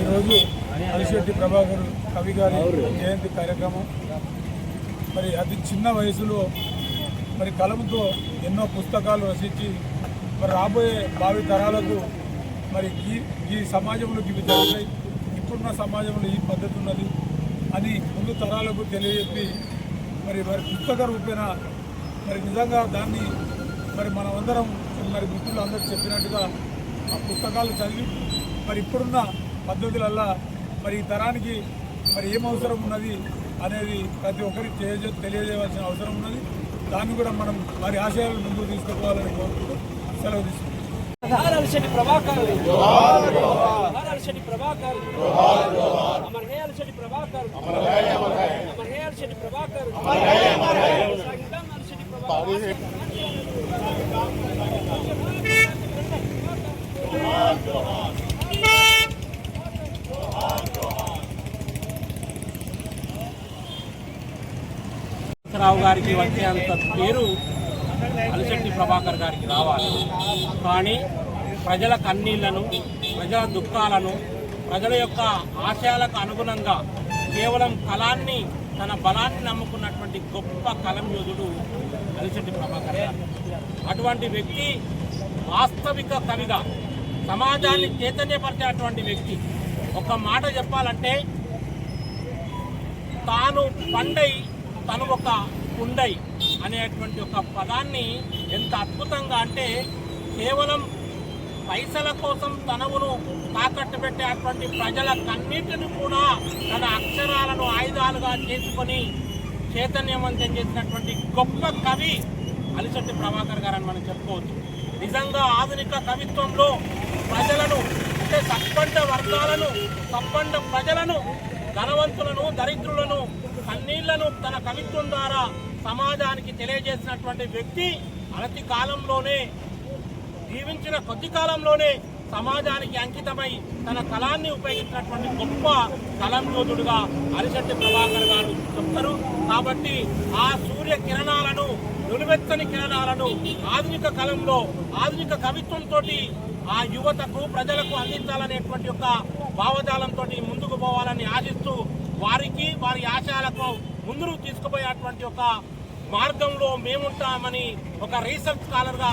ఈరోజు అలిశెట్టి ప్రభాకర్ కవి గారి జయంతి కార్యక్రమం. మరి అతి చిన్న వయసులో మరి కలంతో ఎన్నో పుస్తకాలు రచించి మరి రాబోయే భావి తరాలకు మరి ఈ ఈ సమాజంలో ఇవి జరుగుతాయి. ఇప్పుడున్న సమాజంలో ఈ పద్ధతి ఉన్నది అని ముందు తరాలకు తెలియజెప్పి మరి మరి పుస్తక రూపేణ మరి నిజంగా దాన్ని మరి మనమందరం మరి మిత్రులు అందరూ చెప్పినట్టుగా ఆ పుస్తకాలు చదివి మరి ఇప్పుడున్న పద్ధతులల్లా మరి ఈ తరానికి మరి ఏం అవసరం ఉన్నది అనేది ప్రతి ఒక్కరికి తెలియజే తెలియజేయవలసిన అవసరం ఉన్నది. దాన్ని కూడా మనం వారి ఆశయాలను ముందుకు తీసుకుపోవాలని కోరుకుంటూ సెలవు తీసుకుంటాం అలశెట్టి ప్రభాకర్ అమర్ ప్రభాకర్ అమర్ హే అలశెట్టి ప్రభాకర్ అమర్ హే అలశెట్టి ప్రభాకర్ సాగిద్దాం ప్రభాకర్ రావు గారికి వచ్చే అంత పేరు అలిశెట్టి ప్రభాకర్ గారికి రావాలి. కానీ ప్రజల కన్నీళ్ళను ప్రజల దుఃఖాలను ప్రజల యొక్క ఆశయాలకు అనుగుణంగా కేవలం కళాన్ని తన బలాన్ని నమ్ముకున్నటువంటి గొప్ప కలం యోధుడు అలిశెట్టి ప్రభాకర్ గారు. అటువంటి వ్యక్తి వాస్తవిక కవిగా సమాజాన్ని చైతన్యపరిచేటువంటి వ్యక్తి. ఒక మాట చెప్పాలంటే తాను పండై తను ఒక కుండై అనేటువంటి ఒక పదాన్ని ఎంత అద్భుతంగా అంటే కేవలం పైసల కోసం తనవును తాకట్టు పెట్టేటువంటి ప్రజల కన్నిటిని కూడా తన అక్షరాలను ఆయుధాలుగా చేసుకొని చైతన్యవంతం చేసినటువంటి గొప్ప కవి అలిశెట్టి ప్రభాకర్ గారు అని మనం చెప్పుకోవచ్చు. నిజంగా ఆధునిక కవిత్వంలో ప్రజలను అంటే సంపండ వర్గాలను సంపండ ప్రజలను ధనవంతులను దరిద్రులను కన్నీళ్ళను తన కవిత్వం ద్వారా సమాజానికి తెలియజేసినటువంటి వ్యక్తి అనతి కాలంలోనే జీవించిన కొద్ది కాలంలోనే సమాజానికి అంకితమై తన కళాన్ని ఉపయోగించినటువంటి గొప్ప కలం యోధుడుగా అరిశెట్టి ప్రభాకర్ గారు చెప్తారు. కాబట్టి ఆ సూర్య కిరణాలను నులివెత్తని కిరణాలను ఆధునిక కాలంలో ఆధునిక కవిత్వంతో ఆ యువతకు ప్రజలకు అందించాలనేటువంటి యొక్క భావజాలంతో ముందుకు పోవాలని ఆశిస్తూ వారికి వారి ఆశయాలకు ముందుకు తీసుకుపోయేటువంటి ఒక మార్గంలో మేముంటామని ఒక రీసెర్చ్ స్కాలర్గా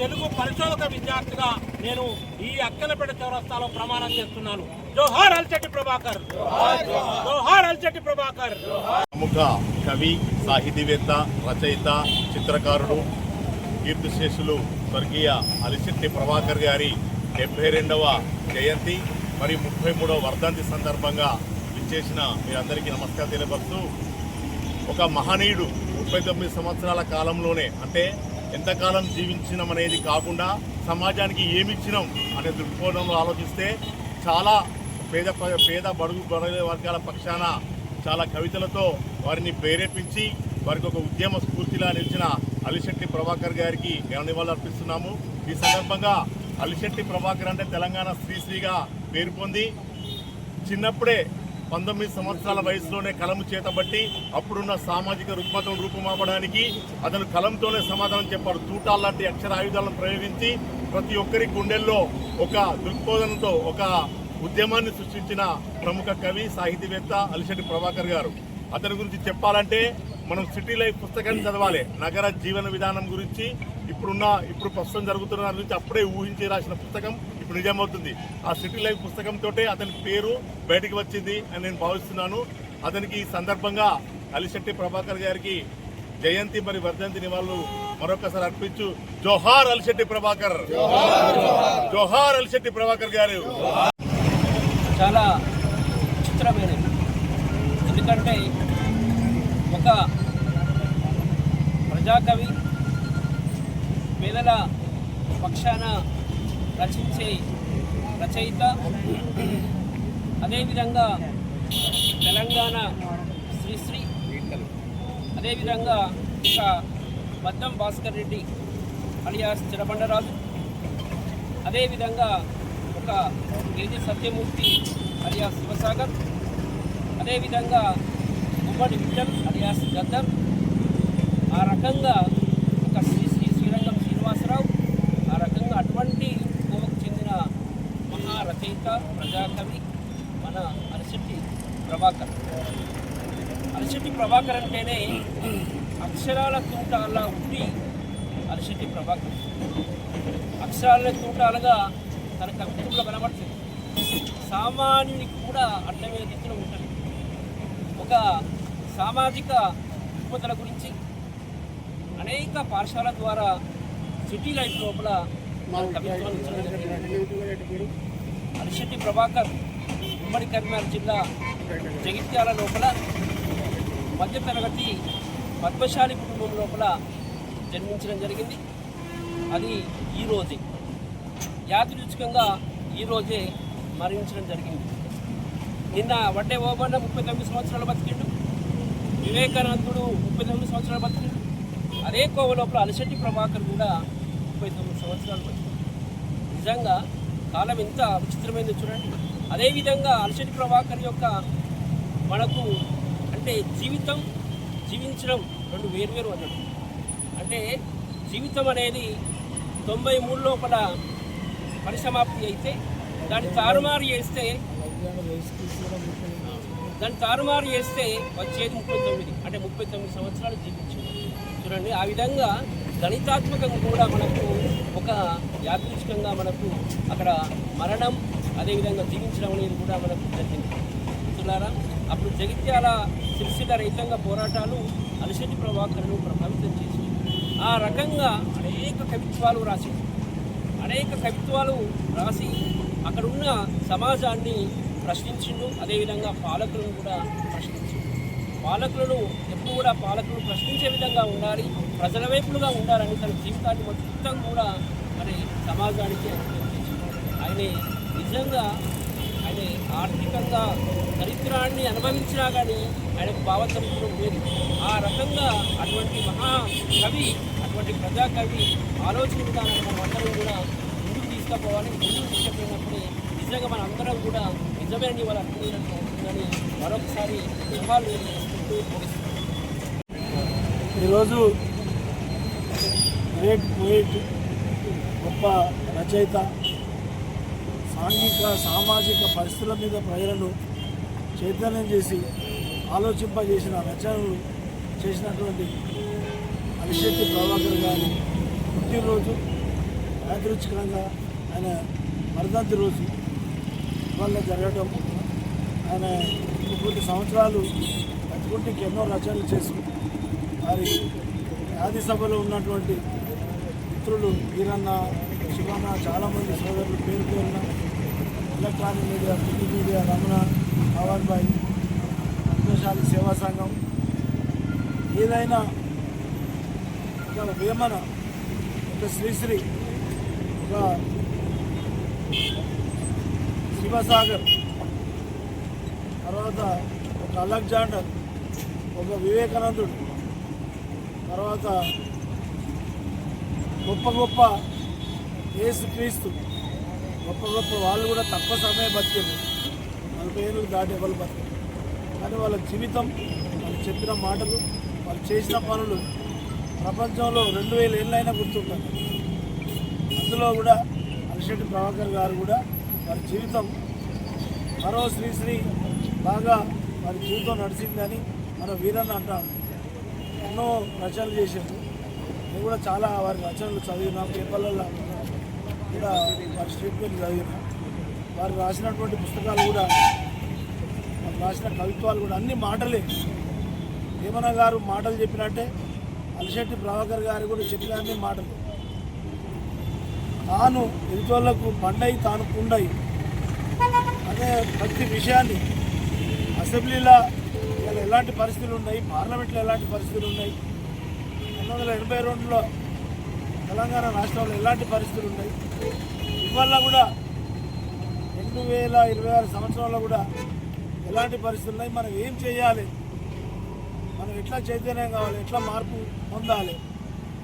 తెలుగు పరిశోధక విద్యార్థిగా నేను ఈ అక్కనపేట చౌరస్తాలో ప్రమాణం చేస్తున్నాను. జోహార్ అల్చెట్టి ప్రభాకర్. జోహార్ అల్చెట్టి ప్రభాకర్. ప్రముఖ కవి సాహితీవేత్త రచయిత చిత్రకారుడు కీర్తిశేషులు స్వర్గీయ అలిశెట్టి ప్రభాకర్ గారి డెబ్బై రెండవ జయంతి మరియు ముప్పై మూడవ వర్ధంతి సందర్భంగా విచ్చేసిన మీరందరికీ నమస్కారం తెలియపరుస్తూ ఒక మహనీయుడు ముప్పై తొమ్మిది సంవత్సరాల కాలంలోనే అంటే ఎంతకాలం జీవించినాం అనేది కాకుండా సమాజానికి ఏమిచ్చినాం అనే దృక్కోణంలో ఆలోచిస్తే చాలా పేద పేద బడుగు బడుగు వర్గాల పక్షాన చాలా కవితలతో వారిని ప్రేరేపించి వారికి ఒక ఉద్యమ స్ఫూర్తిలా నిలిచిన అలిశెట్టి ప్రభాకర్ గారికి ఘన నివాళులు అర్పిస్తున్నాము. ఈ సందర్భంగా అలిశెట్టి ప్రభాకర్ అంటే తెలంగాణ శ్రీశ్రీగా పేరు పొంది చిన్నప్పుడే పంతొమ్మిది సంవత్సరాల వయసులోనే కలము చేతబట్టి అప్పుడున్న సామాజిక రుగ్మతం రూపుమాపడానికి అతను కలంతోనే సమాధానం చెప్పాడు. తూటాలు లాంటి అక్షర ఆయుధాలను ప్రయోగించి ప్రతి ఒక్కరి గుండెల్లో ఒక దృక్బోధనతో ఒక ఉద్యమాన్ని సృష్టించిన ప్రముఖ కవి సాహితీవేత్త అలిశెట్టి ప్రభాకర్ గారు. అతని గురించి చెప్పాలంటే మనం సిటీ లైఫ్ పుస్తకాన్ని చదవాలి. నగర జీవన విధానం గురించి ఇప్పుడున్న ఇప్పుడు ప్రస్తుతం జరుగుతున్న దాని గురించి అప్పుడే ఊహించి రాసిన పుస్తకం ఇప్పుడు నిజమవుతుంది. ఆ సిటీ లైఫ్ పుస్తకంతో అతని పేరు బయటికి వచ్చింది అని నేను భావిస్తున్నాను. అతనికి ఈ సందర్భంగా అలిశెట్టి ప్రభాకర్ గారికి జయంతి మరి వర్ధంతి నివాళులు మరొకసారి అర్పించు. జోహార్ అలిశెట్టి ప్రభాకర్. జోహార్ అలిశెట్టి ప్రభాకర్ గారు. చాలా విచిత్రమైనవి ఎందుకంటే ఒక ప్రజాకవి పేదల పక్షాన రచించే రచయిత. అదేవిధంగా తెలంగాణ శ్రీశ్రీ. అదేవిధంగా ఇక బద్దం భాస్కర్ రెడ్డి అలియాస్ చిరబండరాజు అదేవిధంగా ఒక గిరిజి సత్యమూర్తి అలియా శివసాగర్ అదేవిధంగా ఉమ్మడి విఠల్ అలియాస్ గద్దర్ ఆ రకంగా ఒక శ్రీ శ్రీ శ్రీరంగం శ్రీనివాసరావు ఆ రకంగా అటువంటి కోవకు చెందిన మహారచయిత ప్రజాకవి మన అరిశెట్టి ప్రభాకర్. అరిశెట్టి ప్రభాకర్ అంటేనే అక్షరాల తూటాల ఉండి అరిశెట్టి ప్రభాకర్. అక్షరాల తూటాలుగా తన కవిత్వంలో కనబడుతుంది సామాన్యునికి కూడా అర్థమయ్యే రీతిలో ఉంటుంది. ఒక సామాజిక రుగ్మతల గురించి అనేక పాఠశాల ద్వారా సిటీ లైఫ్ లోపల. అరిశెట్టి ప్రభాకర్ ఉమ్మడి కరీంనగర్ జిల్లా జగిత్యాల లోపల మధ్యతరగతి పద్మశాలి కుటుంబం లోపల జన్మించడం జరిగింది. అది ఈ రోజే. యాదృచ్ఛికంగా ఈరోజే మరణించడం జరిగింది. నిన్న వడ్డే ఓబన్న ముప్పై తొమ్మిది సంవత్సరాలు బతికిండు. వివేకానందుడు ముప్పై తొమ్మిది సంవత్సరాలు బతికిండు. అదే కోవ లోపల అలశెట్టి ప్రభాకర్ కూడా ముప్పై తొమ్మిది సంవత్సరాలు బతికిండు. నిజంగా కాలం ఎంత విచిత్రమైందో చూడండి. అదేవిధంగా అలశెట్టి ప్రభాకర్ యొక్క మనకు అంటే జీవితం జీవించడం రెండు వేర్వేరు అన్నట్టు అంటే జీవితం అనేది తొంభై మూడు లోపల పరిసమాప్తి అయితే దాన్ని తారుమారు చేస్తే దాన్ని తారుమారు చేస్తే వచ్చేది ముప్పై తొమ్మిది అంటే ముప్పై తొమ్మిది సంవత్సరాలు జీవించింది చూడండి ఆ విధంగా గణితాత్మకంగా కూడా మనకు ఒక యాదృచ్ఛికంగా మనకు అక్కడ మరణం అదేవిధంగా జీవించడం అనేది కూడా మనకు జరిగింది. మిత్రులారా అప్పుడు జగిత్యాల సిరిసిల్ల రైతాంగ పోరాటాలు అలసటి ప్రభాకరను ప్రభావితం చేసింది. ఆ రకంగా అనేక కవిత్వాలు రాసింది. అనేక కవిత్వాలు రాసి అక్కడున్న సమాజాన్ని ప్రశ్నించిండు. అదేవిధంగా పాలకులను కూడా ప్రశ్నించిండు. పాలకులను ఎప్పుడు కూడా పాలకులు ప్రశ్నించే విధంగా ఉండాలి ప్రజల వైపులుగా ఉండాలని తన జీవితాన్ని మొత్తం కూడా మరి సమాజానికి ఆయన నిజంగా ఆయన ఆర్థికంగా దరిద్రాన్ని అనుభవించినా కానీ ఆయనకు భావచరిత్రం లేదు. ఆ రకంగా అటువంటి మహా కవి అటువంటి ప్రజాకవి ఆలోచన విధానాన్ని మనం అందరం కూడా ముందుకు తీసుకుపోవాలి ముందుకు తీసుకుపోయినప్పుడే నిజంగా మన అందరం కూడా నిజమైన ఇవాళ వాళ్ళు అర్థమైనట్టు అవుతుందని మరొకసారి సవాలు చేసుకుంటూ ఈరోజు గ్రేట్ పోయిట్ గొప్ప రచయిత సాంఘిక సామాజిక పరిస్థితుల మీద ప్రజలను చైతన్యం చేసి ఆలోచింపజేసిన రచనలు చేసినటువంటి అభిషేక్ ప్రభాకర్ గారి పుట్టినరోజు యాదృచ్ఛికంగా ఆయన వర్ధంతి రోజు వల్ల జరగడం ఆయన కొన్ని సంవత్సరాలు బతుకుంటికి ఎన్నో రచనలు చేసి వారి ఆది సభలో ఉన్నటువంటి మిత్రులు వీరన్న శివన్న చాలామంది సోదరులు పేరు పేరున electronic media print media Ramana Pawan భాయ్ పద్మశాలి సేవా సంఘం ఏదైనా ఇక్కడ వేమన శ్రీశ్రీ ఒక శివసాగర్ తర్వాత ఒక అలెగ్జాండర్ ఒక వివేకానందుడు. తర్వాత గొప్ప గొప్ప ఏసు క్రీస్తు. గొప్ప గొప్ప వాళ్ళు కూడా తక్కువ సమయం బతికారు. నలభై ఏళ్ళు దాటి ఎవరు బతికారు. కానీ వాళ్ళ జీవితం వాళ్ళు చెప్పిన మాటలు వాళ్ళు చేసిన పనులు ప్రపంచంలో రెండు వేల ఏళ్ళైనా గుర్తుంటారు అందులో కూడా అలిశెట్టి ప్రభాకర్ గారు కూడా వారి జీవితం మరో శ్రీశ్రీ బాగా వారి జీవితం నడిచిందని మన వీరన్న అంటాను ఎన్నో రచనలు చేశారు. నేను కూడా చాలా వారి రచనలు చదివిన పేపర్లలో కూడా వారి స్టేట్మెంట్ చదివిన. వారు రాసినటువంటి పుస్తకాలు కూడా వారు రాసిన కవిత్వాలు కూడా అన్ని మాటలే. వేమన గారు మాటలు చెప్పినట్టే అలిశెట్టి ప్రభాకర్ గారు కూడా చెప్పిన మాటలు. తాను ఎదుటోళ్ళకు పండై తాను కుండై అనే ప్రతి విషయాన్ని అసెంబ్లీలో ఇలా ఎలాంటి పరిస్థితులు ఉన్నాయి పార్లమెంట్లో ఎలాంటి పరిస్థితులు ఉన్నాయి పంతొమ్మిది వందల ఎనభై రెండులో తెలంగాణ రాష్ట్రంలో ఎలాంటి పరిస్థితులు ఉన్నాయి ఇవాళ కూడా రెండు వేల ఇరవై ఆరు సంవత్సరంలో కూడా ఎలాంటి పరిస్థితులు ఉన్నాయి మనం ఏం చేయాలి మనం ఎట్లా చైతన్యం కావాలి ఎట్లా మార్పు పొందాలి?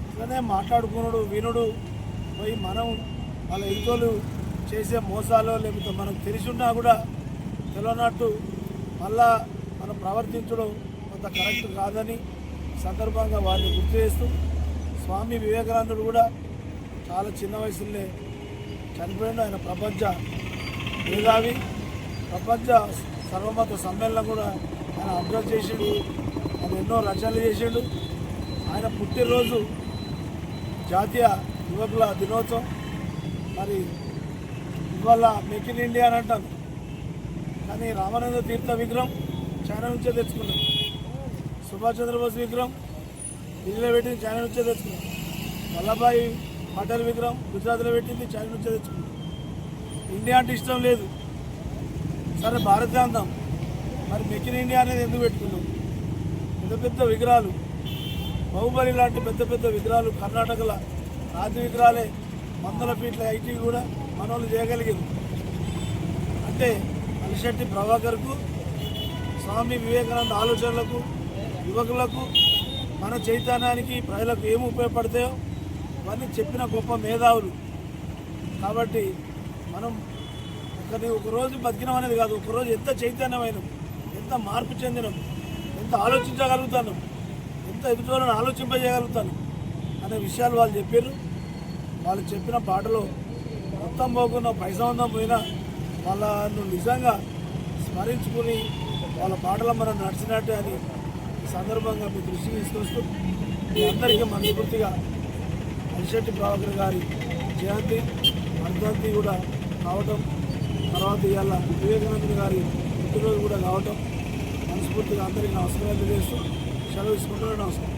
ఇట్లనే మాట్లాడుకునుడు వినుడు పోయి మనం వాళ్ళ ఇంకోలు చేసే మోసాలు లేకపోతే మనకు తెలిసిన్నా కూడా తెలియనట్టు మళ్ళా మనం ప్రవర్తించడం కొంత కరెక్ట్ కాదని సందర్భంగా వారిని గుర్తు చేస్తూ స్వామి వివేకానందుడు కూడా చాలా చిన్న వయసులోనే చనిపోయిండు. ఆయన ప్రపంచ మేధావి ప్రపంచ సర్వమత సమ్మేళనం కూడా ఆయన అబ్జర్వ్ చేసిండు. ఎన్నో రచనలు చేసిండు. ఆయన పుట్టినరోజు జాతీయ యువకుల దినోత్సవం. మరి ఇవాళ మేక్ ఇన్ ఇండియా అని అంటారు. కానీ రామానంద తీర్థ విగ్రహం చైనా నుంచే తెచ్చుకున్నాం సుభాష్ చంద్రబోస్ విగ్రహం ఢిల్లీలో పెట్టింది చైనా నుంచే తెచ్చుకున్నాం వల్లభాయి పటేల్ విగ్రహం గుజరాత్లో పెట్టింది చైనా నుంచే తెచ్చుకున్నాం ఇండియా అంటే ఇష్టం లేదు. సరే భారత్ అందాం. మరి మేక్ ఇన్ ఇండియా అనేది ఎందుకు పెట్టుకున్నాం? పెద్ద పెద్ద విగ్రహాలు. బాహుబలి లాంటి పెద్ద పెద్ద విగ్రహాలు కర్ణాటకల రాతి విగ్రహాలే వందల ఫీట్ల ఐటీ కూడా మన చేయగలిగింది అంటే అలిశెట్టి ప్రభాకర్కు స్వామి వివేకానంద ఆలోచనలకు యువకులకు మన చైతన్యానికి ప్రజలకు ఏమి ఉపయోగపడతాయో అవన్నీ చెప్పిన గొప్ప మేధావులు. కాబట్టి మనం ఒకరి ఒకరోజు బతికినాం అనేది కాదు ఒకరోజు ఎంత చైతన్యమైనాం ఎంత మార్పు చెందినాం ఎంత ఆలోచించగలుగుతాను? ఎంత ఎదుటివాళ్ళని ఆలోచింపజేయగలుగుతాను? అనే విషయాలు వాళ్ళు చెప్పారు వాళ్ళు చెప్పిన పాటలో మొత్తం పోకుండా పైసందం పోయినా వాళ్ళను నిజంగా స్మరించుకుని వాళ్ళ పాటలో మనం నడిచినట్టే అని సందర్భంగా మీ దృష్టికి తీసుకొస్తూ మీ అందరికీ మనస్ఫూర్తిగా అలిశెట్టి ప్రభాకర్ గారి జయంతి వర్ధంతి కూడా కావటం తర్వాత ఇవాళ వివేకానంద గారి పుట్టినరోజు కూడా కావటం మనస్ఫూర్తిగా అందరికీ నమస్కారాలు తెలియజేస్తూ సెలవు తీసుకుంటున్నాను. నమస్కారం.